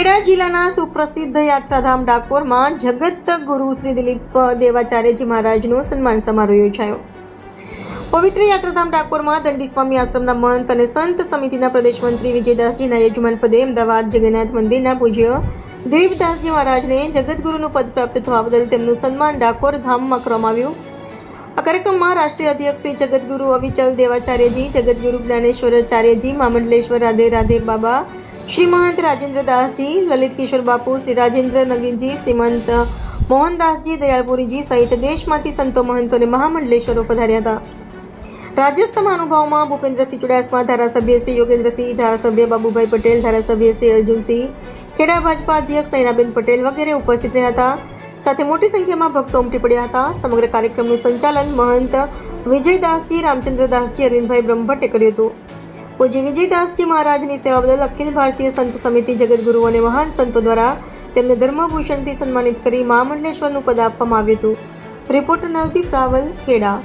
ખેડા જિલ્લાના સુપ્રસિદ્ધ યાત્રાધામ ડાકોરમાં જગત ગુરુ શ્રી દિલીપ દેવાચાર્યજી મહારાજનો સન્માન સમારોહ યોજાયો. પવિત્ર યાત્રાધામ ડાકોરમાં દંડી સ્વામી આશ્રમના મહંત અને સંત સમિતિના પ્રદેશ મંત્રી વિજયદાસજીના યજમાન પદે અમદાવાદ જગન્નાથ મંદિરના પૂજ્ય દિલીપદાસજી મહારાજને જગતગુરુનું પદ પ્રાપ્ત થવા બદલ તેમનું સન્માન ડાકોર ધામમાં કરવામાં આવ્યું. આ કાર્યક્રમમાં રાષ્ટ્રીય અધ્યક્ષ શ્રી જગતગુરુ અવિચલ દેવાચાર્યજી જગતગુરુ જ્ઞાનેશ્વરાચાર્યજી મહામંડલેશ્વર રાધે રાધે બાબા શ્રી મહંત રાજેન્દ્ર દાસજી લલિત કિશોર બાપુ, શ્રી રાજેન્દ્ર નગીનજી, શ્રીમંત મોહનદાસજી દયાળપુરીજી સહિત દેશમાંથી સંતો મહંતો અને મહામંડલેશ્વરો પધાર્યા હતા. રાજસ્થાનના અનુભવમાં ભૂપેન્દ્રસિંહ ચુડાસમા, ધારાસભ્ય શ્રી યોગેન્દ્રસિંહ, ધારાસભ્ય બાબુભાઈ પટેલ, ધારાસભ્ય શ્રી અર્જુનસિંહ, ખેડા ભાજપા અધ્યક્ષ નૈનાબેન પટેલ વગેરે ઉપસ્થિત રહ્યા હતા. સાથે મોટી સંખ્યામાં ભક્તો ઉમટી પડ્યા હતા. સમગ્ર કાર્યક્રમનું સંચાલન મહંત વિજયદાસજી, રામચંદ્રદાસજી, અરવિંદભાઈ બ્રહ્મભટ્ટે કર્યું હતું. પૂજ્ય વિજયદાસજી મહારાજની સેવા બદલ અખિલ ભારતીય સંત સમિતિ જગતગુરુ અને મહાન સંતો દ્વારા તેમને ધર્મભૂષણથી સન્માનિત કરી મહામંડલેશ્વરનું પદ આપવામાં આવ્યું હતું. રિપોર્ટર નવદીપ રાવલ, ખેડા.